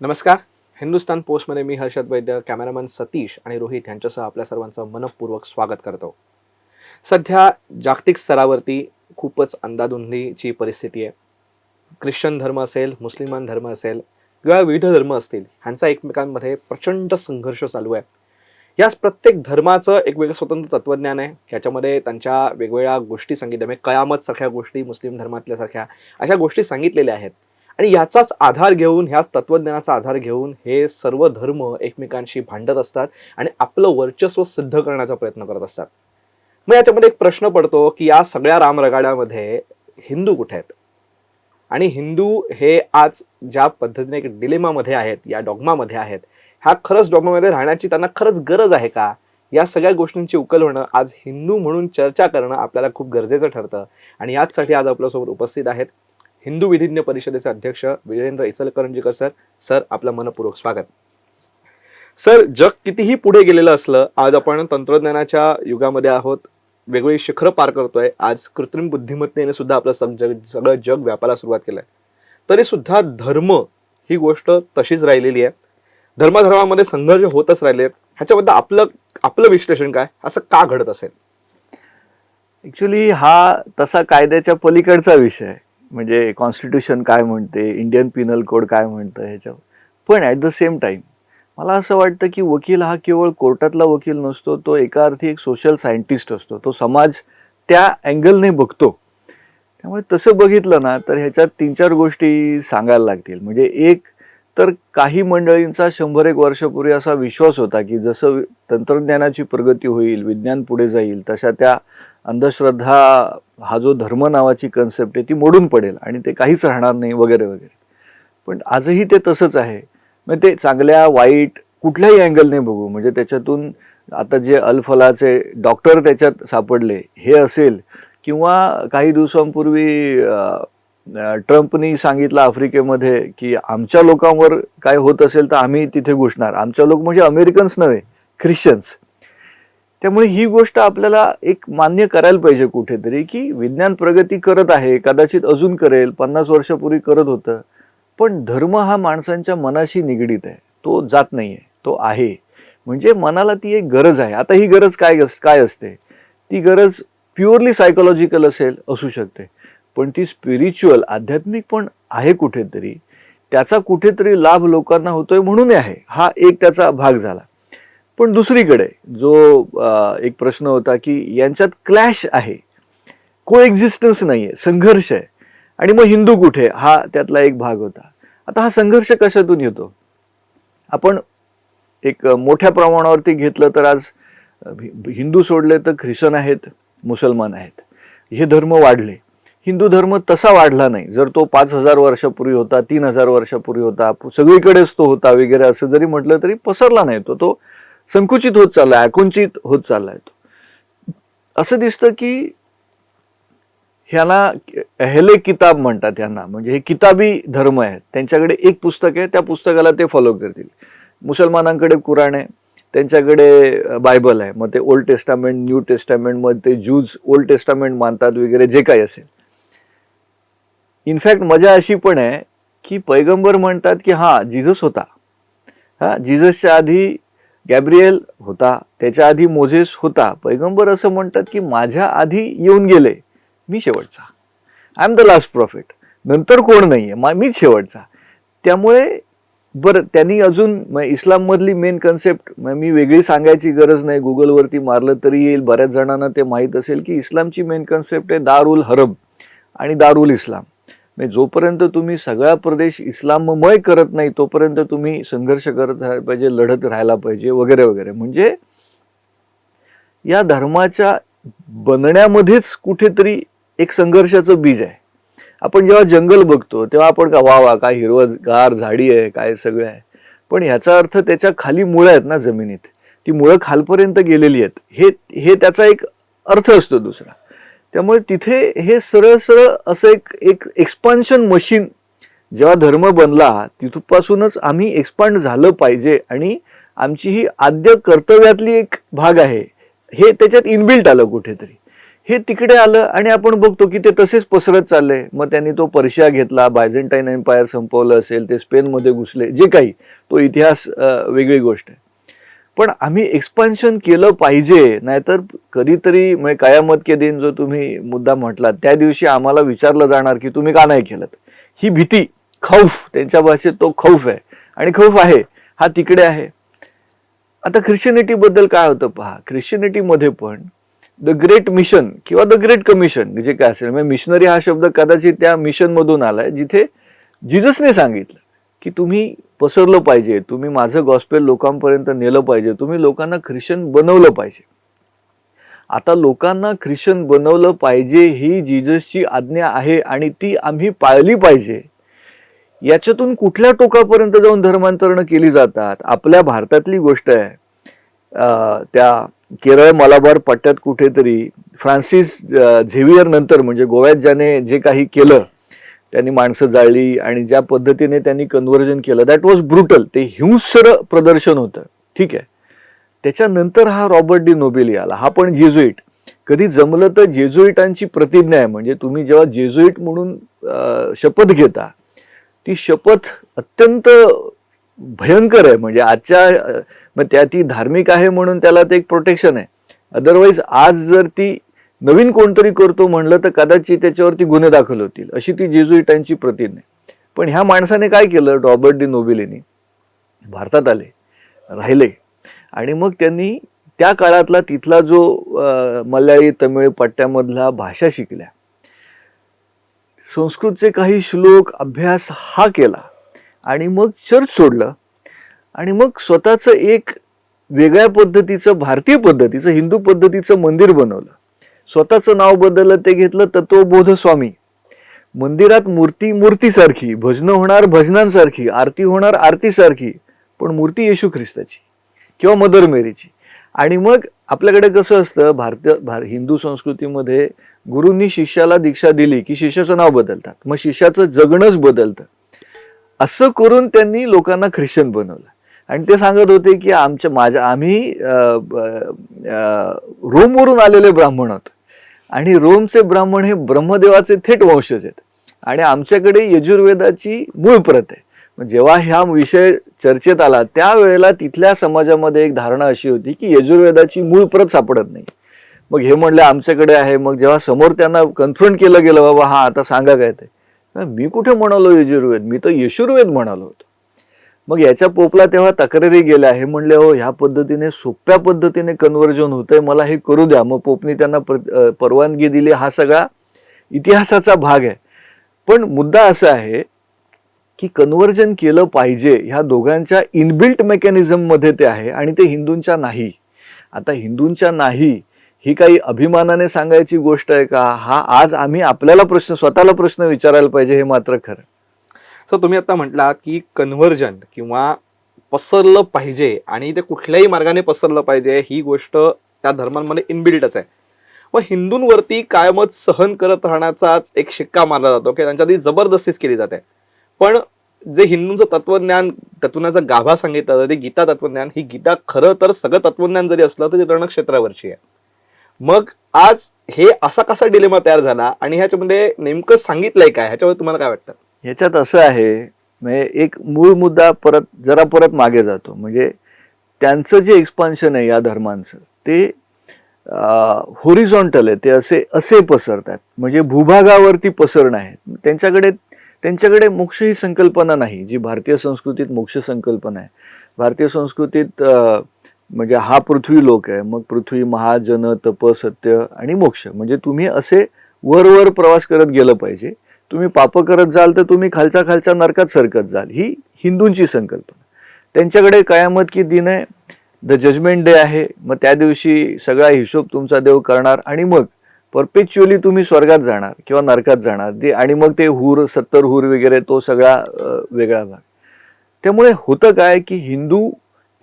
नमस्कार. हिंदुस्तान पोस्टमध्ये मी हर्षद वैद्य कॅमेरामॅन सतीश आणि रोहित यांच्यासह आपल्या सर्वांचं मनपूर्वक स्वागत करतो. सध्या जागतिक स्तरावरती खूपच अंदाधुंदीची परिस्थिती आहे. ख्रिश्चन धर्म असेल मुस्लिमान धर्म असेल किंवा विविध धर्म असतील ह्यांचा एकमेकांमध्ये प्रचंड संघर्ष चालू आहे. या प्रत्येक धर्माचं एक वेगळं स्वतंत्र तत्वज्ञान आहे. याच्यामध्ये त्यांच्या वेगवेगळ्या गोष्टी सांगितल्या म्हणजे कयामत सारख्या गोष्टी मुस्लिम धर्मातल्या सारख्या अशा गोष्टी सांगितलेल्या आहेत. आणि याचाच आधार घेऊन ह्या तत्वज्ञानाचा आधार घेऊन हे सर्व धर्म एकमेकांशी भांडत असतात आणि आपलं वर्चस्व सिद्ध करण्याचा प्रयत्न करत असतात. मग याच्यामध्ये एक प्रश्न पडतो की या सगळ्या रामरगाड्यामध्ये हिंदू कुठे आहेत? आणि हिंदू हे आज ज्या पद्धतीने एक डिलेमामध्ये आहेत या डॉग्मामध्ये आहेत ह्या खरंच डॉग्मामध्ये राहण्याची त्यांना खरंच गरज आहे का? या सगळ्या गोष्टींची उकल होणं आज हिंदू म्हणून चर्चा करणं आपल्याला खूप गरजेचं ठरतं. आणि याचसाठी आज आपल्यासोबत उपस्थित आहेत हिंदू विधिज्ञ परिषदेचे अध्यक्ष विजेंद्र इचलकरंजीकर सर सर आपलं मनपूर्वक स्वागत. सर जग कितीही पुढे गेलेलं असलं आज आपण तंत्रज्ञानाच्या युगामध्ये आहोत. वेगवेगळी शिखरं पार करतोय. आज कृत्रिम बुद्धिमत्तेने सुद्धा आपलं सग सगळं जग व्यापाला सुरुवात केलंय. तरी सुद्धा धर्म ही गोष्ट तशीच राहिलेली आहे. धर्माधर्मामध्ये संघर्ष होतच राहिले आहेत ह्याच्याबद्दल आपलं आपलं विश्लेषण काय? असं का घडत असेल? ऍक्च्युली हा तसा कायद्याच्या पलीकडचा विषय म्हणजे कॉन्स्टिट्यूशन काय म्हणते इंडियन पिनल कोड काय म्हणतं ह्याच्यावर. पण ॲट द सेम टाईम मला असं वाटतं की वकील हा केवळ कोर्टातला वकील नसतो तो एका अर्थी एक सोशल सायंटिस्ट असतो. तो समाज त्या अँगलने बघतो. त्यामुळे तसं बघितलं ना तर ह्याच्यात तीन चार गोष्टी सांगायला लागतील. म्हणजे एक तर काही मंडळींचा शंभर एक वर्षापूर्वी असा विश्वास होता की जसं तंत्रज्ञानाची प्रगती होईल विज्ञान पुढे जाईल तशा त्या अंधश्रद्धा हा जो धर्म नावाची कन्सेप्ट आहे ती मोडून पडेल आणि ते काहीच राहणार नाही वगैरे वगैरे. पण आजही ते तसंच आहे. मग ते चांगल्या वाईट कुठल्याही अँगलने बघू. म्हणजे त्याच्यातून आता जे अल्फलाचे डॉक्टर त्याच्यात सापडले हे असेल किंवा काही दिवसांपूर्वी ट्रम्पनी सांगितलं आफ्रिकेमध्ये की आमच्या लोकांवर काय होत असेल तर आम्ही तिथे घुसणार. आमच्या लोक म्हणजे अमेरिकन्स नव्हे ख्रिश्चन्स. त्यामुळे ही गोष्ट आपल्याला एक मान्य करायला पाहिजे कुठेतरी की विज्ञान प्रगती करत आहे कदाचित अजून करेल पन्नास वर्षापूर्वी करत होतं. पण धर्म हा माणसांच्या मनाशी निगडीत आहे. तो जात नाही आहे तो आहे. म्हणजे मनाला ती एक गरज आहे. आता ही गरज काय काय असते? ती गरज प्युअरली सायकोलॉजिकल असेल असू शकते. पण ती स्पिरिच्युअल आध्यात्मिक पण आहे कुठेतरी. त्याचा कुठेतरी लाभ लोकांना होतोय म्हणून आहे. हा एक त्याचा भाग झाला. पण दुसरीकडे जो एक प्रश्न होता की यांच्यात क्लॅश आहे को एक्झिस्टन्स नाही आहे संघर्ष आहे. आणि मग हिंदू कुठे? हा त्यातला एक भाग होता. आता हा संघर्ष कशातून येतो? आपण एक मोठ्या प्रमाणावरती घेतलं तर आज हिंदू सोडले तर ख्रिश्चन आहेत मुसलमान आहेत. हे धर्म वाढले. हिंदू धर्म तसा वाढला नाही. जर तो पाच हजार वर्षापूर्वी होता तीन हजार वर्षापूर्वी होता सगळीकडेच तो होता वगैरे असं जरी म्हटलं तरी पसरला नाही तो. तो संकुचित होत चाललाय आकुंचित होत चाललाय तो. असं दिसतं की ह्याला हेले किताब म्हणतात यांना म्हणजे हे किताबी धर्म आहेत. त्यांच्याकडे एक पुस्तक आहे त्या पुस्तकाला ते फॉलो करतील. मुसलमानांकडे कुराण आहे त्यांच्याकडे बायबल आहे. मग ते ओल्ड टेस्टामेंट न्यू टेस्टामेंट मग ते ज्यूज ओल्ड टेस्टामेंट मानतात वगैरे जे काही असेल. इनफॅक्ट मजा अशी पण आहे की पैगंबर म्हणतात की हा जिजस होता. हा जिजसच्या आधी गॅब्रिएल होता त्याच्या आधी मोझेस होता. पैगंबर असं म्हणतात की माझ्या आधी येऊन गेले मी शेवटचा. I am the last prophet नंतर कोण नाही आहे मा मीच शेवटचा. त्यामुळे बरं त्यांनी अजून इस्लाममधली मेन कन्सेप्ट मी वेगळी सांगायची गरज नाही. गुगलवरती मारलं तरी येईल. बऱ्याच जणांना ते माहीत असेल की इस्लामची मेन कन्सेप्ट आहे दारुल हरब आणि दारुल इस्लाम. म्हणजे जोपर्यंत तुम्ही सगळा प्रदेश इस्लाममय करत नाही तोपर्यंत तुम्ही संघर्ष करत राहायला पाहिजे लढत राहायला पाहिजे वगैरे वगैरे. म्हणजे या धर्माच्या बनण्यामध्येच कुठेतरी एक संघर्षाचं बीज आहे. आपण जेव्हा जंगल बघतो तेव्हा आपण का वा वा काय हिरवं गार झाडी आहे काय सगळं आहे. पण ह्याचा अर्थ त्याच्याखाली मुळं आहेत ना जमिनीत. ती मुळं खालपर्यंत गेलेली आहेत. हे हे त्याचा एक अर्थ असतो दुसरा. त्यामुळे तिथे हे सरळ सरळ असं एक एक एक्सपान्शन मशीन जेव्हा धर्म बनला तिथपासूनच आम्ही एक्सपांड झालं पाहिजे आणि आमची ही आद्य कर्तव्यातली एक भाग आहे. हे त्याच्यात इनबिल्ट आलं कुठेतरी. हे तिकडे आलं आणि आपण बघतो की ते तसेच पसरत चाललंय. मग त्यांनी तो पर्शिया घेतला बायझेंटाईन एम्पायर संपवलं असेल ते स्पेनमध्ये घुसले जे काही. तो इतिहास वेगळी गोष्ट आहे. पण आम्ही एक्सपान्शन केलं पाहिजे नाहीतर कधीतरी म्हणजे कयामत के दिन जो तुम्ही मुद्दा म्हटलात त्या दिवशी आम्हाला विचारलं जाणार की तुम्ही का नाही केलं ही भीती खौफ त्यांच्या भाषेत तो खौफ आहे. आणि खौफ आहे हा तिकडे आहे. आता ख्रिश्चनिटीबद्दल काय होतं पहा ख्रिश्चनिटीमध्ये पण द ग्रेट मिशन किंवा द ग्रेट कमिशन जे काय असेल म्हणजे मिशनरी हा शब्द कदाचित त्या मिशनमधून आला आलाय जिथे जिजसने सांगितलं. की तुम्ही पसरलं पाहिजे तुम्ही माझं गॉस्पेल लोकांपर्यंत नेलं पाहिजे तुम्ही लोकांना ख्रिश्चन बनवलं पाहिजे. आता लोकांना ख्रिश्चन बनवलं पाहिजे ही जीजसची आज्ञा आहे आणि ती आम्ही पाळली पाहिजे. याच्यातून कुठल्या टोकापर्यंत जाऊन धर्मांतरणं केली जातात? आपल्या भारतातली गोष्ट आहे. त्या केरळ मलाबार पट्ट्यात कुठेतरी फ्रान्सिस झेवियर नंतर म्हणजे गोव्यात ज्याने जे काही केलं त्यांनी माणसं जाळली आणि ज्या पद्धतीने त्यांनी कन्व्हर्जन केलं दॅट वॉज ब्रुटल ते हिंस्र प्रदर्शन होतं. ठीक आहे? त्याच्यानंतर हा रॉबर्ट डी नोबेली आला. हा पण जेजुईट. कधी जमलं तर जेजुईटांची प्रतिज्ञा आहे. म्हणजे तुम्ही जेव्हा जेजुईट म्हणून शपथ घेता ती शपथ अत्यंत भयंकर आहे. म्हणजे आजच्या मग त्या ती धार्मिक आहे म्हणून त्याला ते एक प्रोटेक्शन आहे. अदरवाईज आज जर ती नवीन कोणतरी करतो म्हणलं तर कदाचित त्याच्यावरती गुन्हे दाखल होतील. अशी ती जेजुईटांची प्रतिज्ञा आहे. पण ह्या माणसाने काय केलं? रॉबर्ट डी नोबेलीनी भारतात आले राहिले. आणि मग त्यांनी त्या काळातला तिथला जो मल्याळी तमिळ पट्ट्यामधला भाषा शिकल्या. संस्कृतचे काही श्लोक अभ्यास हा केला. आणि मग चर्च सोडलं. आणि मग स्वतःचं एक वेगळ्या पद्धतीचं भारतीय पद्धतीचं हिंदू पद्धतीचं मंदिर बनवलं. स्वतःचं नाव बदललं ते घेतलं तत्वबोध स्वामी मंदिरात मूर्ती मूर्तीसारखी भजनं होणार भजनांसारखी आरती होणार आरतीसारखी पण मूर्ती येशू ख्रिस्ताची किंवा मदर मेरीची. आणि मग आपल्याकडे कसं असतं भारतीय भार हिंदू संस्कृतीमध्ये गुरूंनी शिष्याला दीक्षा दिली की शिष्याचं नाव बदलतात. मग शिष्याचं जगणंच बदलतं. असं करून त्यांनी लोकांना ख्रिश्चन बनवलं. आणि ते सांगत होते की आमच्या माझ्या आम्ही रोमवरून आलेले ब्राह्मण आहोत. आणि रोमचे ब्राह्मण हे ब्रह्मदेवाचे थेट वंशज आहेत. आणि आमच्याकडे यजुर्वेदाची मूळ प्रत आहे. मग जेव्हा ह्या विषय चर्चेत आला त्यावेळेला तिथल्या समाजामध्ये एक धारणा अशी होती की यजुर्वेदाची मूळ प्रत सापडत नाही. मग हे म्हणलं आमच्याकडे आहे. मग जेव्हा समोर त्यांना कन्फ्रंट केलं गेलं बाबा हा आता सांगा काय ते. मी कुठे म्हणालो यजुर्वेद? मी तर यशुर्वेद म्हणालो होतो. मग याच्या पोपला तेव्हा तक्रारी गेल्या. हे म्हणले हो ह्या पद्धतीने सोप्या पद्धतीने कन्व्हर्जन होतंय. मला हे करू द्या. मग पोपनी त्यांना परवानगी दिली. हा सगळा इतिहासाचा भाग आहे. पण मुद्दा असा आहे की कन्व्हर्जन केलं पाहिजे ह्या दोघांच्या इनबिल्ट मेकॅनिझममध्ये ते आहे आणि ते हिंदूंच्या नाही. आता हिंदूंच्या नाही ही काही अभिमानाने सांगायची गोष्ट आहे का? हा आज आम्ही आपल्याला प्रश्न स्वतःला प्रश्न विचारायला पाहिजे हे मात्र खरं. सर तुम्ही आता म्हटला की कन्व्हर्जन किंवा पसरलं पाहिजे आणि ते कुठल्याही मार्गाने पसरलं पाहिजे ही गोष्ट त्या धर्मांमध्ये इनबिल्टच आहे. व हिंदूंवरती कायमच सहन करत राहण्याचाच एक शिक्का मारला जातो की त्यांच्यावरती जबरदस्तीच केली जाते. पण जे हिंदूंचं तत्वज्ञान तत्वज्ञानाचा गाभा सांगितलं जाते गीता तत्वज्ञान ही गीता खरं तर सगळं तत्वज्ञान जरी असलं तरी रणक्षेत्रावरची आहे. मग आज हे असा कसा डिलेमा तयार झाला आणि ह्याच्यामध्ये नेमकं सांगितलंय काय? ह्याच्यावर तुम्हाला काय वाटतं? ह्याच्यात असं आहे म्हणजे एक मूळ मुद्दा परत जरा परत मागे जातो. म्हणजे त्यांचं जे एक्सपान्शन आहे या धर्मांचं ते होरिझॉन्टल आहे. ते असे असे पसरतात म्हणजे भूभागावरती पसरणं आहे त्यांच्याकडे त्यांच्याकडे मोक्ष ही संकल्पना नाही जी भारतीय संस्कृतीत मोक्ष संकल्पना आहे. भारतीय संस्कृतीत म्हणजे हा पृथ्वी लोक आहे. मग पृथ्वी महाजन तप सत्य आणि मोक्ष. म्हणजे तुम्ही असे वरवर प्रवास करत गेलं पाहिजे. तुम्ही पाप करत जाल तर तुम्ही खालच्या खालच्या नरकात सरकत जाल. ही हिंदूंची संकल्पना. त्यांच्याकडे कयामत की दिन आहे? द जजमेंट डे आहे. मग त्या दिवशी सगळा हिशोब तुमचा देव करणार आणि मग परपेच्युअली तुम्ही स्वर्गात जाणार किंवा नरकात जाणार. ते आणि मग ते हूर सत्तर हूर वगैरे तो सगळा वेगळा भाग. त्यामुळे होतं काय की हिंदू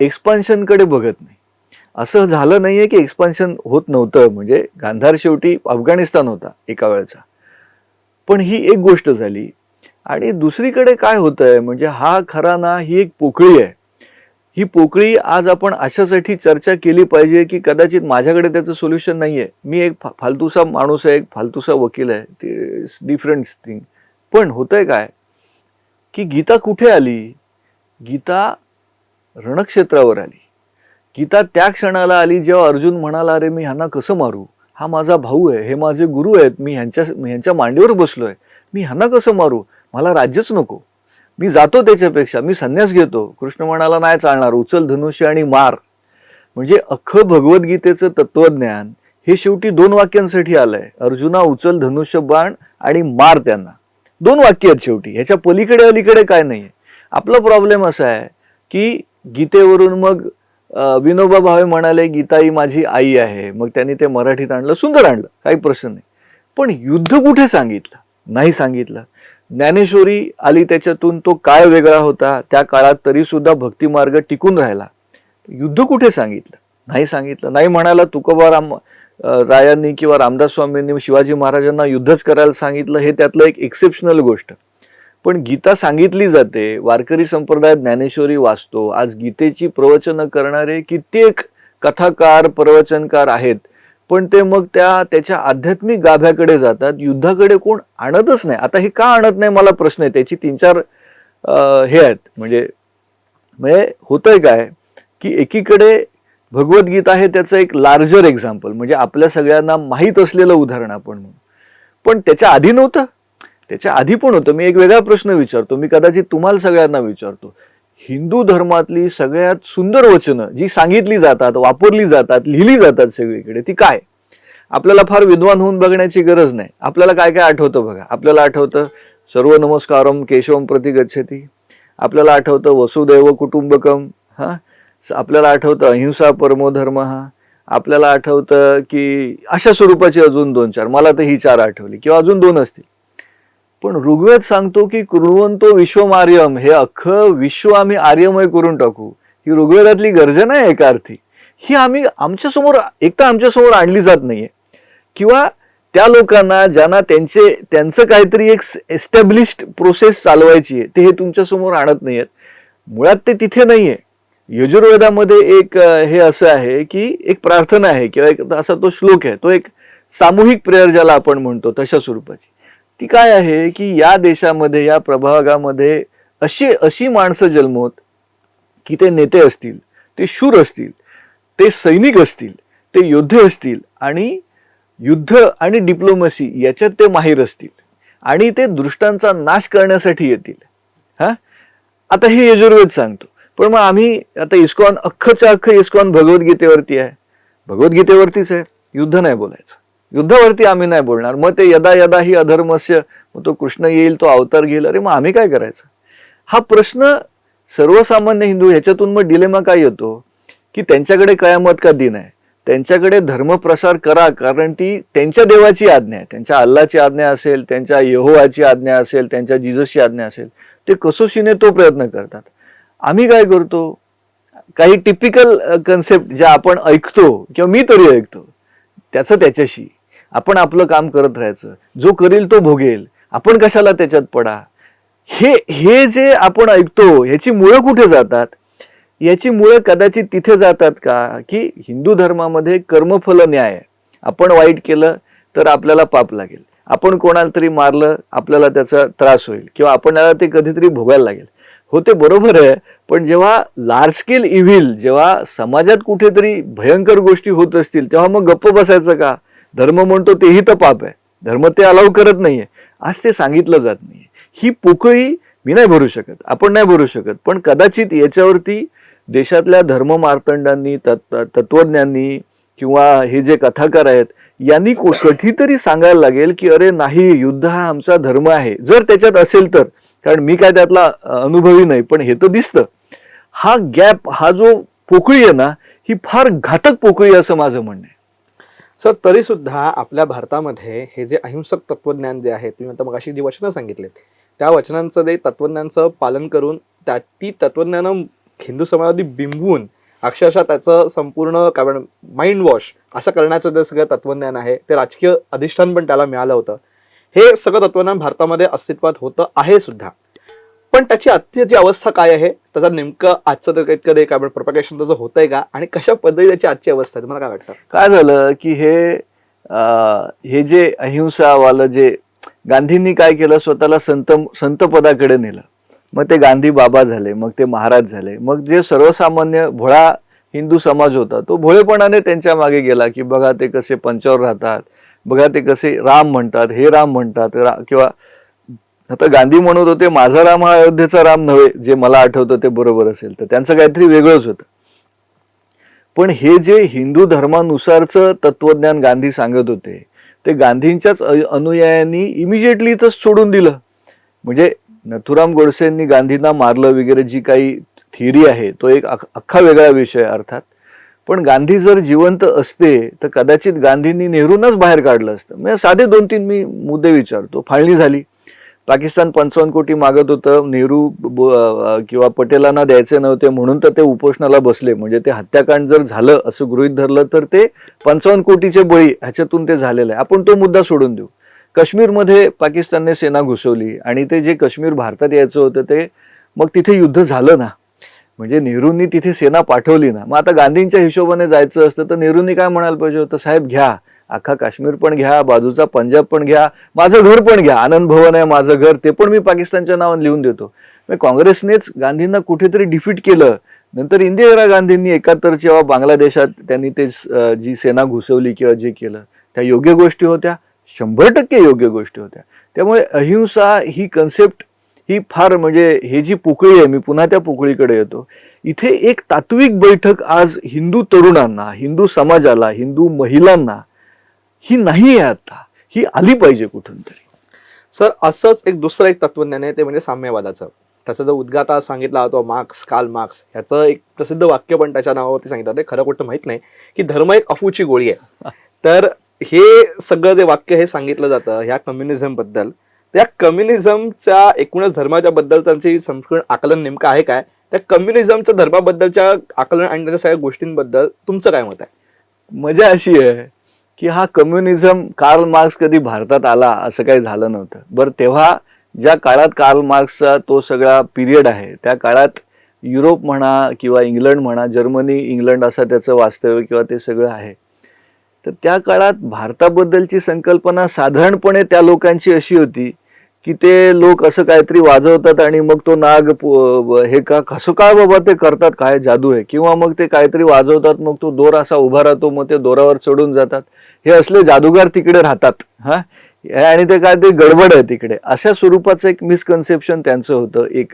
एक्सपान्शनकडे बघत नाही. असं झालं नाहीये की एक्सपान्शन होत नव्हतं. म्हणजे गांधार शेवटी अफगाणिस्तान होता एका वेळचा. पण ही एक गोष्ट झाली. आणि दुसरीकडे काय होतंय म्हणजे हा खरा ना ही एक पोकळी आहे. ही पोकळी आज आपण अशासाठी चर्चा केली पाहिजे की कदाचित माझ्याकडे त्याचं सोल्युशन नाही आहे मी एक फा- फालतूसा माणूस आहे एक फालतूसा वकील आहे ते डिफरंट थिंग पण होतंय काय की गीता कुठे आली? गीता रणक्षेत्रावर आली. गीता त्या क्षणाला आली जेव्हा अर्जुन म्हणाला अरे मी ह्यांना कसं मारू? हा माझा भाऊ आहे हे माझे गुरु आहेत मी ह्यांच्या ह्यांच्या मांडीवर बसलो आहे मी ह्यांना कसं मारू? मला राज्यच नको. मी जातो त्याच्यापेक्षा मी संन्यास घेतो. कृष्ण म्हणाला नाही चालणार उचल धनुष्य आणि मार. म्हणजे अख्खं भगवद्गीतेचं तत्वज्ञान हे शेवटी दोन वाक्यांसाठी आलंय. अर्जुना उचल धनुष्य बाण आणि मार त्यांना. दोन वाक्य आहेत शेवटी. ह्याच्या पलीकडे अलीकडे काय नाहीये. आपला प्रॉब्लेम असा आहे की गीतेवरून मग विनोबा भावे म्हणाले गीता ही माझी आई आहे. मग त्यांनी ते मराठीत आणलं सुंदर आणलं काही प्रश्न नाही. पण युद्ध कुठे सांगितलं? नाही सांगितलं. ज्ञानेश्वरी आली त्याच्यातून तो काय वेगळा होता? त्या काळात तरी सुद्धा भक्तिमार्ग टिकून राहिला. युद्ध कुठे सांगितलं? नाही सांगितलं. नाही म्हणाला तुकोबा राम रायांनी किंवा रामदास स्वामींनी शिवाजी महाराजांना युद्धच करायला सांगितलं हे त्यातलं एक एक्सेप्शनल गोष्ट. पण गीता सांगितली जाते वारकरी संप्रदायात ज्ञानेश्वरी वाचतो आज गीतेची प्रवचनं करणारे कित्येक कथाकार प्रवचनकार आहेत पण ते मग त्या त्याच्या आध्यात्मिक गाभ्याकडे जातात युद्धाकडे कोण आणतच नाही. आता हे का आणत नाही मला प्रश्न आहे त्याची तीन चार हे आहेत. म्हणजे म्हणजे होतंय काय की एकीकडे भगवद्गीता हे त्याचं एक लार्जर एक्झाम्पल म्हणजे आपल्या सगळ्यांना माहीत असलेलं उदाहरण आपण म्हणू. पण त्याच्या आधी नव्हतं. त्याच्या आधी पण होतं. मी एक वेगळा प्रश्न विचारतो. मी कदाचित तुम्हाला सगळ्यांना विचारतो. हिंदू धर्मातली सगळ्यात सुंदर वचनं जी सांगितली जातात वापरली जातात लिहिली जातात सगळीकडे ती काय? आपल्याला फार विद्वान होऊन बघण्याची गरज नाही. आपल्याला काय काय आठवतं बघा. आपल्याला आठवतं सर्व नमस्कारम केशवम प्रति गच्छती. आपल्याला आठवतं वसुदैव कुटुंबकम हा? आपल्याला आठवतं अहिंसा परमो धर्म. हा आपल्याला आठवतं की अशा स्वरूपाची अजून दोन चार. मला तर ही चार आठवली किंवा अजून दोन असतील. पण ऋग्वेद सांगतो की कृण्वंतो विश्वमार्यम हे अख्खं विश्व आम्ही आर्यमय करून टाकू. ही ऋग्वेदातली गर्जना आहे एका अर्थी. ही आम्ही आमच्यासमोर एक तर आमच्यासमोर आणली जात नाहीये. किंवा त्या लोकांना ज्यांना त्यांचे त्यांचं काहीतरी एक एस्टॅब्लिश्ड प्रोसेस चालवायची आहे ते हे तुमच्यासमोर आणत नाहीयेत. मुळात ते तिथे नाहीये. यजुर्वेदामध्ये एक हे असं आहे की एक प्रार्थना आहे किंवा एक असा तो श्लोक आहे तो एक सामूहिक प्रेयर ज्याला आपण म्हणतो तशा स्वरूपाची. ती काय आहे की या देशामध्ये या प्रभागामध्ये अशी अशी माणसं जन्मोत की ते नेते असतील ते शूर असतील ते सैनिक असतील ते योद्धे असतील आणि युद्ध आणि डिप्लोमसी याच्यात ते माहीर असतील आणि ते दृष्टांचा नाश करण्यासाठी येतील. हा? आता हे यजुर्वेद सांगतो. पण मग आम्ही आता इस्कॉन अख्खच्या अख्ख इस्कॉन भगवद्गीतेवरती आहे. भगवद्गीतेवरतीच आहे. युद्ध नाही बोलायचं. युद्धावरती आम्ही नाही बोलणार. मग ते यदा यदा ही अधर्मस्य मग तो कृष्ण येईल तो अवतार घेईल. अरे मग आम्ही काय करायचं? हा प्रश्न सर्वसामान्य हिंदू ह्याच्यातून मग डिलेमा काय येतो? की त्यांच्याकडे कयामत का दिन आहे? त्यांच्याकडे धर्मप्रसार करा कारण ती त्यांच्या देवाची आज्ञा आहे. त्यांच्या अल्लाची आज्ञा असेल त्यांच्या यहोवाची आज्ञा असेल त्यांच्या जिजसची आज्ञा असेल. ते कसोशीने तो प्रयत्न करतात. आम्ही काय करतो? काही टिपिकल कन्सेप्ट ज्या आपण ऐकतो किंवा मी तरी ऐकतो त्याचं त्याच्याशी. आपण आपलं काम करत राहायचं. जो करील तो भोगेल. आपण कशाला त्याच्यात पडा? हे हे जे आपण ऐकतो ह्याची मुळं कुठे जातात? याची मुळं कदाचित तिथे जातात का? की हिंदू धर्मामध्ये कर्मफल न्याय. आपण वाईट केलं तर आपल्याला पाप लागेल. आपण कोणाला तरी मारलं आपल्याला त्याचा त्रास होईल. किंवा आपणाला ते कधीतरी भोगायला लागेल. हो ते बरोबर आहे. पण जेव्हा लार्ज स्केल इव्हिल जेव्हा समाजात कुठेतरी भयंकर गोष्टी होत असतील तेव्हा मग गप्प बसायचं का? धर्म म्हणतो तेही तर पाप आहे. धर्म ते अलाव करत नाहीये. आज ते सांगितलं जात नाही ही पोकळी मी नाही भरू शकत. आपण नाही भरू शकत. पण कदाचित याच्यावरती देशातल्या धर्म मार्तंडांनी तत् तत्वज्ञांनी किंवा हे जे कथाकार आहेत यांनी को- कधीतरी सांगायला लागेल की अरे नाही युद्ध हा आमचा धर्म आहे. जर त्याच्यात असेल तर. कारण मी काय त्यातला अनुभवी नाही पण हे तर दिसतं. हा गॅप हा जो पोकळी आहे ना ही फार घातक पोकळी असं माझं म्हणणं आहे. सर तरीसुद्धा आपल्या भारतामध्ये हे जे अहिंसक तत्वज्ञान जे आहे तुम्ही आता मगाशी जी वचनं सांगितलीत त्या वचनांचं जे तत्वज्ञानचं पालन करून त्या ती तत्वज्ञानं हिंदू समाजामध्ये बिंबवून अक्षरशः त्याचं संपूर्ण काय म्हण माइंड वॉश असं करण्याचं जे सगळं तत्वज्ञान आहे ते राजकीय अधिष्ठान पण त्याला मिळालं होतं. हे सगळं तत्वज्ञान भारतामध्ये अस्तित्वात होतं आहे सुद्धा. पण त्याची आत्ताची अवस्था काय आहे त्याचा नेमकं आजचं तर कधी काय प्रोपगेशन त्याचं होतंय का? आणि कशा पद्धती त्याची आजची अवस्था आहे? तुम्हाला काय वाटतं? काय झालं की हे हे जे अहिंसावालं जे गांधींनी काय केलं? स्वतःला संत संत पदाकडे नेलं. मग ते गांधी बाबा झाले मग ते महाराज झाले. मग जे सर्वसामान्य भोळा हिंदू समाज होता तो भोळेपणाने त्यांच्या मागे गेला की बघा ते कसे पंचावर राहतात बघा ते कसे राम म्हणतात हे राम म्हणतात रा किंवा आता गांधी म्हणत होते माझा राम हा अयोध्येचा राम नव्हे जे मला आठवतं ते बरोबर असेल. तर त्यांचं काहीतरी वेगळंच होतं. पण हे जे हिंदू धर्मानुसारचं तत्वज्ञान गांधी सांगत होते ते गांधींच्याच अनुयायांनी इमिजिएटली इथंच सोडून दिलं. म्हणजे नथुराम गोडसेंनी गांधींना मारलं वगैरे जी काही थिअरी आहे तो एक अख्खा वेगळा विषय अर्थात. पण गांधी जर जिवंत असते तर कदाचित गांधींनी नेहरूंनाच बाहेर काढलं असतं. म्हणजे साधे दोन तीन मी मुद्दे विचारतो. फाळणी झाली. पाकिस्तान पंचावन्न कोटी मागत होतं. नेहरू ब- किंवा पटेलांना द्यायचे नव्हते म्हणून तर ते उपोषणाला बसले. म्हणजे ते हत्याकांड जर झालं असं गृहित धरलं तर ते पंचावन्न कोटीचे बळी ह्याच्यातून ते झालेलं आहे. आपण तो मुद्दा सोडून देऊ. काश्मीरमध्ये पाकिस्तानने सेना घुसवली आणि ते जे काश्मीर भारतात यायचं होतं ते मग तिथे युद्ध झालं ना? म्हणजे नेहरूंनी तिथे सेना पाठवली ना? मग आता गांधींच्या हिशोबाने जायचं असतं तर नेहरूंनी काय म्हणायला पाहिजे होतं? साहेब घ्या. अख्खा काश्मीर पण घ्या बाजूचा पंजाब पण घ्या माझं घर पण घ्या आनंद भवन आहे माझं घर ते पण मी पाकिस्तानच्या नावाने लिहून देतो. मग काँग्रेसनेच गांधींना कुठेतरी डिफीट केलं. नंतर इंदिरा गांधींनी एकाहत्तर जेव्हा बांगलादेशात त्यांनी ते जी सेना घुसवली किंवा जे केलं त्या योग्य गोष्टी होत्या शंभर टक्के योग्य गोष्टी होत्या. त्यामुळे अहिंसा ही कन्सेप्ट ही फार म्हणजे हे जी पोकळी आहे मी पुन्हा त्या पोकळीकडे येतो. इथे एक तात्विक बैठक आज हिंदू तरुणांना हिंदू समाजाला हिंदू महिलांना ही नाही आहे आता. ही आली पाहिजे कुठून तरी सर असंच एक दुसरं एक तत्वज्ञान आहे ते म्हणजे साम्यवादाचं. त्याचा जो उद्गाता सांगितला होता मार्क्स काल मार्क्स ह्याचं एक प्रसिद्ध वाक्य पण त्याच्या नावावरती सांगितलं होतं. खरं कुठं माहीत नाही की धर्म एक अफूची गोळी आहे. तर हे सगळं जे वाक्य हे सांगितलं जातं ह्या कम्युनिझमबद्दल त्या कम्युनिझमच्या एकूणच धर्माच्या बद्दल त्यांची संपूर्ण आकलन नेमकं आहे काय? त्या कम्युनिझमच्या धर्माबद्दलच्या आकलन आणि त्याच्या सगळ्या गोष्टींबद्दल तुमचं काय मत आहे? मजा अशी आहे. की हा कम्युनिझम कार्ल मार्क्स कधी भारतात आला असं काही झालं नव्हतं. बरं तेव्हा ज्या काळात कार्ल मार्क्सचा तो सगळा पिरियड आहे त्या काळात युरोप म्हणा किंवा इंग्लंड म्हणा जर्मनी इंग्लंड असं त्याचं वास्तव्य किंवा ते सगळं आहे. तर त्या काळात भारताबद्दलची संकल्पना साधारणपणे त्या लोकांची अशी होती की ते लोक असं काहीतरी वाजवतात आणि मग तो नाग हे का कसं काय बाबा ते करतात काय जादू आहे? किंवा मग ते काहीतरी वाजवतात मग तो दोर असा उभा राहतो मग ते दोरावर चढून जातात. हे असले जादूगार तिकडे राहतात हा? आणि ते काय ते गडबड आहे तिकडे. अशा स्वरूपाचं एक मिसकन्सेप्शन त्यांचं होतं एक.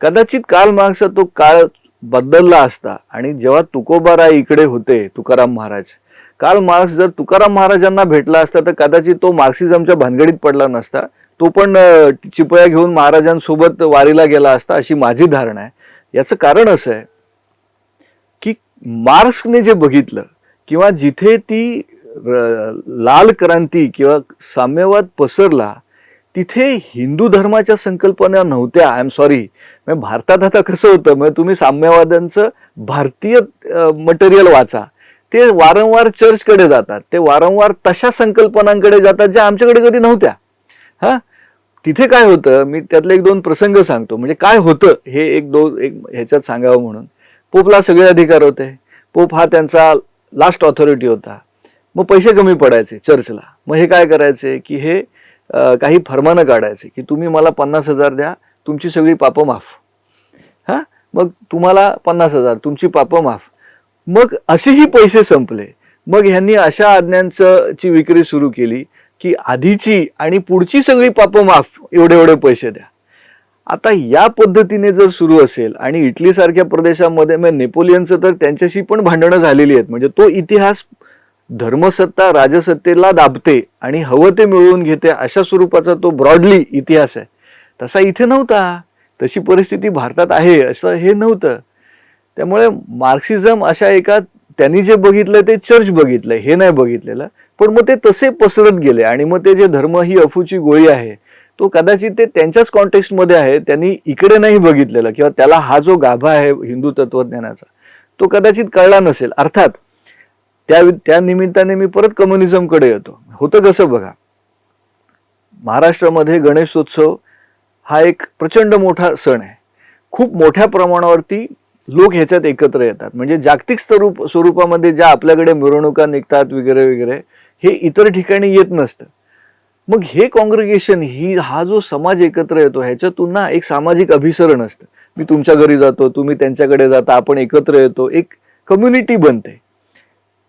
कदाचित काल मागचा तो काळ बदलला असता आणि जेव्हा तुकोबाराय इकडे होते तुकाराम महाराज. काल मार्क्स जर तुकाराम महाराजांना भेटला असता तर कदाचित तो मार्क्सिझमच्या भानगडीत पडला नसता. तो पण चिपळ्या घेऊन महाराजांसोबत वारीला गेला असता अशी माझी धारणा आहे. याचं कारण असं आहे की मार्क्सने जे बघितलं किंवा जिथे ती लाल क्रांती किंवा साम्यवाद पसरला तिथे हिंदू धर्माच्या संकल्पना नव्हत्या. आय एम सॉरी भारतात आता कसं होतं? म्हणजे तुम्ही साम्यवादांचं भारतीय मटेरियल वाचा. ते वारंवार चर्चकडे जातात. ते वारंवार तशा संकल्पनांकडे जातात ज्या आमच्याकडे कधी नव्हत्या. हा? तिथे काय होतं मी त्यातले एक दोन प्रसंग सांगतो. म्हणजे काय होतं हे एक दोन एक ह्याच्यात सांगावं म्हणून. पोपला सगळे अधिकार होते. पोप हा त्यांचा लास्ट ऑथॉरिटी होता. मग पैसे कमी पडायचे चर्चला मग हे काय करायचे की हे काही फरमानं काढायचे की तुम्ही मला पन्नास हजार द्या तुमची सगळी पापं माफ. हां? मग तुम्हाला पन्नास हजार तुमची पापं माफ. मग असेही पैसे संपले. मग ह्यांनी अशा आज्ञांचं ची विक्री सुरू केली. की आधीची आणि पुढची सगळी पापं माफ एवढे एवढे पैसे द्या. आता या पद्धतीने जर सुरू असेल आणि इटली सारख्या प्रदेशामध्ये मग नेपोलियनचं तर त्यांच्याशी पण भांडणं झालेली आहेत. म्हणजे तो इतिहास धर्मसत्ता राजसत्तेला दाबते आणि हवं ते मिळवून घेते अशा स्वरूपाचा तो ब्रॉडली इतिहास आहे. तसा इथे नव्हता. तशी परिस्थिती भारतात आहे असं हे नव्हतं. त्यामुळे मार्क्सिझम अशा एका त्यांनी जे बघितलं ते चर्च बघितलंय हे नाही बघितलेलं. पण मग ते तसे पसरत गेले आणि मग ते जे धर्म ही अफूची गोळी आहे तो कदाचित ते त्यांच्याच कॉन्टेक्स्टमध्ये आहे त्यांनी इकडे नाही बघितलेलं किंवा त्याला हा जो गाभा आहे हिंदू तत्वज्ञानाचा तो कदाचित कळला नसेल. अर्थात त्या त्या निमित्ताने मी परत कम्युनिझमकडे येतो. होतं कसं बघा महाराष्ट्रामध्ये गणेशोत्सव हा एक प्रचंड मोठा सण आहे. खूप मोठ्या प्रमाणावरती लोक ह्याच्यात एकत्र येतात. म्हणजे जागतिक स्वरूप स्वरूपामध्ये ज्या आपल्याकडे मिरवणुका निघतात वगैरे वगैरे हे इतर ठिकाणी येत नसतं. मग हे कॉन्ग्रिगेशन ही हा जो समाज एकत्र येतो ह्याच्यातून ना एक सामाजिक अभिसरण असतं. मी तुमच्या घरी जातो तुम्ही त्यांच्याकडे जाता आपण एकत्र येतो एक कम्युनिटी बनते.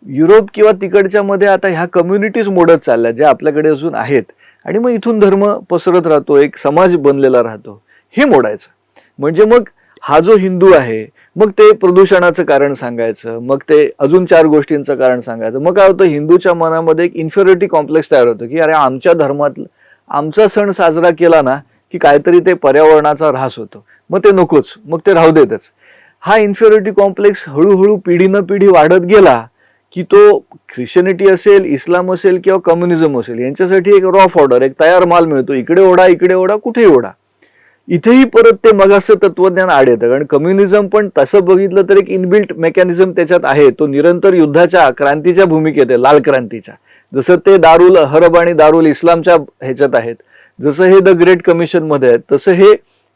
युरोप किंवा तिकडच्या मध्ये आता ह्या कम्युनिटीज मोडत चालल्या ज्या आपल्याकडे अजून आहेत. आणि मग इथून धर्म पसरत राहतो एक समाज बनलेला राहतो. हे मोडायचं. म्हणजे मग हा जो हिंदू आहे मग ते प्रदूषणाचं कारण सांगायचं मग ते अजून चार गोष्टींचं कारण सांगायचं. मग काय होतं हिंदूच्या मनामध्ये एक इन्फ्युरिटी कॉम्प्लेक्स तयार होतं की अरे आमच्या धर्मात आमचा सण साजरा केला ना की काहीतरी ते पर्यावरणाचा ऱ्हास होतो. मग ते नकोच मग ते राहू देतच. हा इन्फ्युरिटी कॉम्प्लेक्स हळूहळू पिढीनं पिढी वाढत गेला की तो ख्रिश्चनिटी असेल इस्लाम असेल किंवा कम्युनिझम असेल यांच्यासाठी एक रॉफ ऑर्डर एक तयार माल मिळतो. इकडे ओढा इकडे ओढा कुठेही ओढा. इथेही परत ते मगाचं तत्वज्ञान आड येतं. कारण कम्युनिझम पण तसं बघितलं तर एक इनबिल्ट मेकॅनिझम त्याच्यात आहे. तो निरंतर युद्धाच्या क्रांतीच्या भूमिकेत आहे लाल क्रांतीच्या. जसं ते दारुल हरब आणि दारुल इस्लामच्या ह्याच्यात आहेत जसं हे द ग्रेट कमिशनमध्ये आहेत तसं हे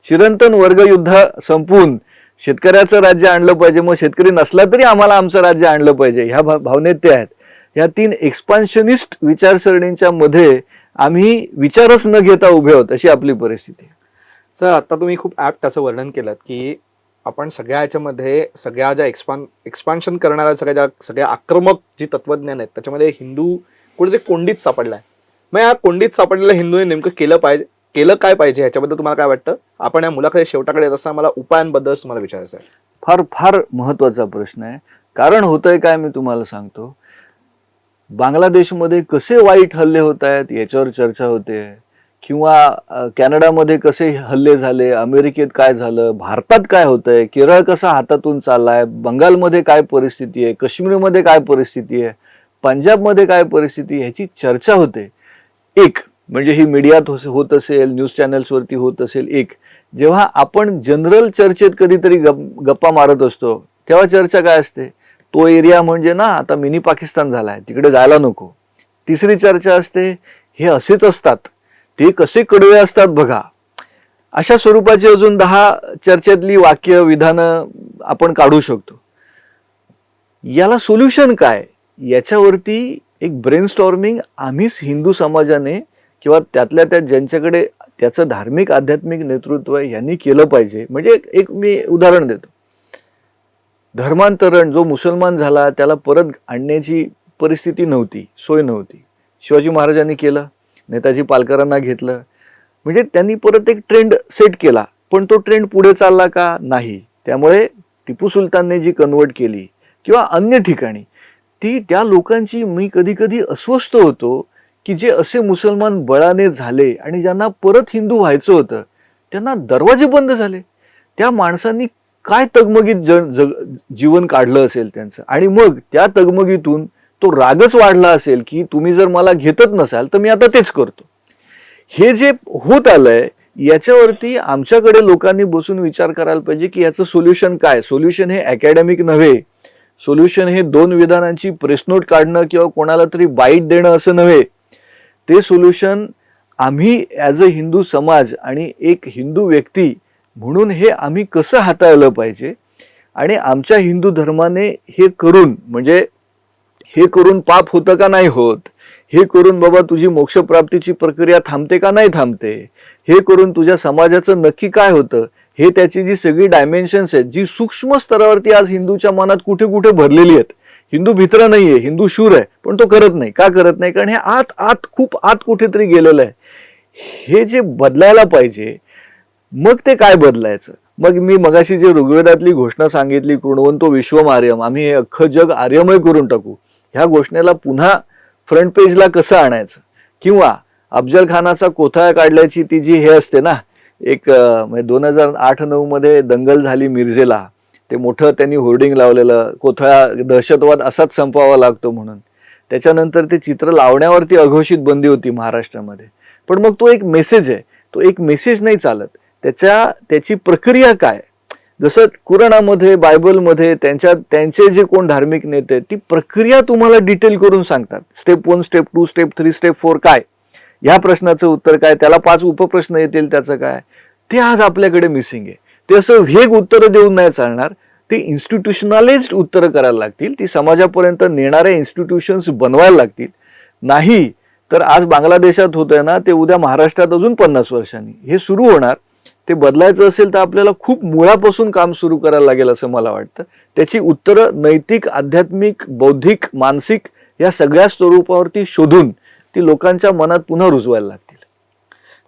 चिरंतन वर्गयुद्ध संपवून शेतकऱ्याचं राज्य आणलं पाहिजे. मग शेतकरी नसला तरी आम्हाला आमचं राज्य आणलं पाहिजे. ह्या भा- भावनेत ते आहेत. ह्या तीन एक्सपान्शनिस्ट विचारसरणींच्या मध्ये आम्ही विचारच न घेता उभे आहोत अशी आपली परिस्थिती आहे. सर आता तुम्ही खूप ॲप्ट असं वर्णन केलं की आपण सगळ्या याच्यामध्ये सगळ्या ज्या एक्सपान एक्सपान्शन करणाऱ्या सगळ्या ज्या सगळ्या आक्रमक जी तत्वज्ञान आहेत त्याच्यामध्ये हिंदू कुठेतरी कोंडीत सापडलाय. मग या कोंडीत सापडलेल्या हिंदूने नेमकं केलं पाहिजे केलं काय पाहिजे ह्याच्याबद्दल तुम्हाला काय वाटतं? आपण या मुलाकडे शेवटाकडे येत असताना मला उपायांबद्दल तुम्हाला विचारायचं आहे. फार फार महत्त्वाचा प्रश्न आहे. कारण होतंय काय मी तुम्हाला सांगतो? बांगलादेशमध्ये कसे वाईट हल्ले होत आहेत याच्यावर चर्चा होते. किंवा कॅनडामध्ये कसे हल्ले झाले अमेरिकेत काय झालं भारतात काय होतंय केरळ कसा हातातून चाललाय बंगालमध्ये काय परिस्थिती आहे काश्मीरमध्ये काय परिस्थिती आहे पंजाबमध्ये काय परिस्थिती ह्याची चर्चा होते. एक म्हणजे ही मीडियात होत असेल न्यूज चॅनल्सवरती होत असेल एक जेव्हा आपण जनरल चर्चेत कधीतरी गप- गप्पा मारत असतो तेव्हा चर्चा काय असते? तो एरिया म्हणजे ना आता मिनी पाकिस्तान झाला आहे तिकडे जायला नको. तिसरी चर्चा असते हे असेच असतात. ते कसे कडवे असतात बघा. अशा स्वरूपाची अजून दहा चर्चेतली वाक्य विधानं आपण काढू शकतो. याला सोल्युशन काय? याच्यावरती एक ब्रेनस्टॉर्मिंग आम्हीच हिंदू समाजाने किंवा त्यातल्या त्या ज्यांच्याकडे त्याचं धार्मिक आध्यात्मिक नेतृत्व आहे यांनी केलं पाहिजे. म्हणजे एक- एक मी उदाहरण देतो. धर्मांतरण जो मुसलमान झाला त्याला परत आणण्याची परिस्थिती नव्हती सोय नव्हती. शिवाजी महाराजांनी केलं. नेताजी पालकरांना घेतलं. म्हणजे त्यांनी परत एक ट्रेंड सेट केला. पण तो ट्रेंड पुढे चालला का? नाही. त्यामुळे टिपू सुलतानने जी कन्वर्ट केली किंवा अन्य ठिकाणी ती त्या लोकांची मी कधी कधी अस्वस्थ होतो की जे असे मुसलमान बळाने झाले आणि ज्यांना परत हिंदू व्हायचं होतं त्यांना दरवाजे बंद झाले. त्या माणसांनी काय तगमगीत जग जीवन काढलं असेल त्यांचं? आणि मग त्या तगमगीतून तो रागच वाढला असेल की तुम्ही जर मला घेतच नसाल तर मी आता तेच करतो. हे जे होत आलंय याच्यावरती आमच्याकडे लोकांनी बसून विचार करायला पाहिजे की याचं सोल्युशन काय? सोल्युशन हे अकॅडमिक नव्हे. सोल्युशन हे दोन विधानांची प्रेसनोट काढणं किंवा कोणाला तरी बाईट देणं असं नव्हे. ते सोल्युशन आम्ही ॲज अ हिंदू समाज आणि एक हिंदू व्यक्ती म्हणून हे आम्ही कसं हाताळलं पाहिजे? आणि आमच्या हिंदू धर्माने हे करून म्हणजे हे करून पाप होतं का नाही होत? हे करून बाबा तुझी मोक्षप्राप्तीची प्रक्रिया थांबते का नाही थांबते? हे करून तुझ्या समाजाचं नक्की काय होतं? हे त्याची जी सगळी डायमेन्शन्स आहेत जी सूक्ष्म स्तरावरती आज हिंदूच्या मनात कुठे कुठे भरलेली आहेत. हिंदू भित्र नाहीये हिंदू शूर आहे पण तो करत नाही. का करत नाही? कारण हे आत आत खूप आत कुठेतरी गेलेलं आहे. हे जे बदलायला पाहिजे मग ते काय बदलायचं? मग मी मगाशी जे ऋग्वेदातली घोषणा सांगितली कृणवंतो विश्वम आर्यम आम्ही हे अख्खं जग आर्यमय करून टाकू. ह्या घोषणेला पुन्हा फ्रंट पेजला कसं आणायचं? किंवा अफजल खानाचा कोथळा काढल्याची ती जी हे असते ना एक म्हणजे दोन हजार आठ नऊमध्ये दंगल झाली मिर्झेला ते मोठं त्यांनी होर्डिंग लावलेलं कोथळा दहशतवाद असाच संपवावा लागतो म्हणून. त्याच्यानंतर ते चित्र लावण्यावरती अघोषित बंदी होती महाराष्ट्रामध्ये. पण मग तो एक मेसेज आहे. तो एक मेसेज नाही चालत. त्याच्या त्याची प्रक्रिया काय? जसं कुराणामध्ये बायबलमध्ये त्यांच्या त्यांचे जे कोण धार्मिक नेते आहेत, ती प्रक्रिया तुम्हाला डिटेल करून सांगतात. Step one step two step three step four काय? ह्या प्रश्नाचं उत्तर काय? त्याला पाच उपप्रश्न येतील त्याचं काय? ते आज आपल्याकडे मिसिंग आहे. ते असं वेग उत्तरं देऊन नाही चालणार. ते इन्स्टिट्यूशनलाइज्ड उत्तरं करायला लागतील. ती समाजापर्यंत नेणाऱ्या इन्स्टिट्यूशन्स बनवायला लागतील. नाही तर आज बांगलादेशात होतं आहे ना ते उद्या महाराष्ट्रात अजून पन्नास वर्षांनी. हे सुरू होणार. ते बदलायचं असेल तर आपल्याला खूप मुळापासून काम सुरू करायला लागेल असं मला वाटतं. त्याची उत्तरं नैतिक आध्यात्मिक बौद्धिक मानसिक या सगळ्या स्वरूपावरती शोधून ती लोकांच्या मनात पुन्हा रुजवायला लागतील.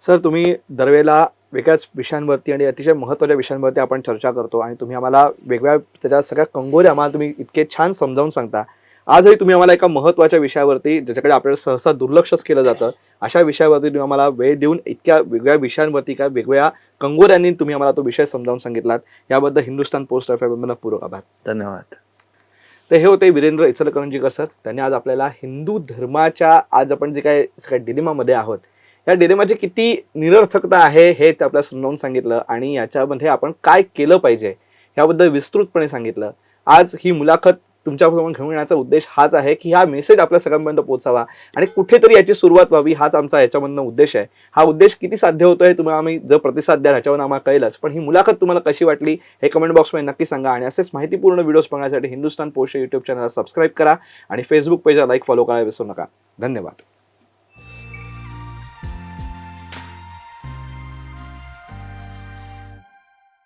सर तुम्ही दरवेळेला वेगळ्याच विषयांवरती आणि अतिशय महत्त्वाच्या विषयांवरती आपण चर्चा करतो आणि तुम्ही आम्हाला वेगवेगळ्या त्याच्या सगळ्या कंगोऱ्या आम्हाला तुम्ही इतके छान समजावून सांगता. आजही तुम्ही आम्हाला एका महत्त्वाच्या विषयावरती ज्याच्याकडे आपल्याला सहसा दुर्लक्षच केलं जातं अशा विषयावरती तुम्ही आम्हाला वेळ देऊन इतक्या वेगळ्या विषयांवरती काय वेगवेगळ्या कंगोऱ्यांनी तुम्ही आम्हाला तो विषय समजावून सांगितलात. याबद्दल हिंदुस्तान पोस्ट एफ पूर्वक आभार. धन्यवाद. तर हे होते वीरेंद्र इचलकरंजीकर सर. त्यांनी आज आपल्याला हिंदू धर्माच्या आज आपण जे काय सगळ्या डिलेमामध्ये आहोत या डिलेमाची किती निरर्थकता आहे हे ते आपल्याला समजावून सांगितलं आणि याच्यामध्ये आपण काय केलं पाहिजे याबद्दल विस्तृतपणे सांगितलं. आज ही मुलाखत तुमच्यासमोर घेऊन येण्याचा उद्देश हाच आहे की हा मेसेज आपल्या सगळ्यांपर्यंत पोहोचावा. आणि कुठेतरी याची सुरुवात व्हावी हाच आमचा याच्यामधनं उद्देश आहे. हा उद्देश किती साध्य होतो हे तुम्हाला आम्ही जर प्रतिसाद द्याल ह्याच्यावर आम्हाला कळेलच. पण ही मुलाखत तुम्हाला कशी वाटली हे कमेंट बॉक्समध्ये नक्की सांगा. आणि असेच माहितीपूर्ण व्हिडिओज बघण्यासाठी हिंदुस्तान पोस्ट युट्यूब चॅनलला सबस्क्राईब करा. आणि फेसबुक पेजला लाईक फॉलो करायला विसरू नका. धन्यवाद.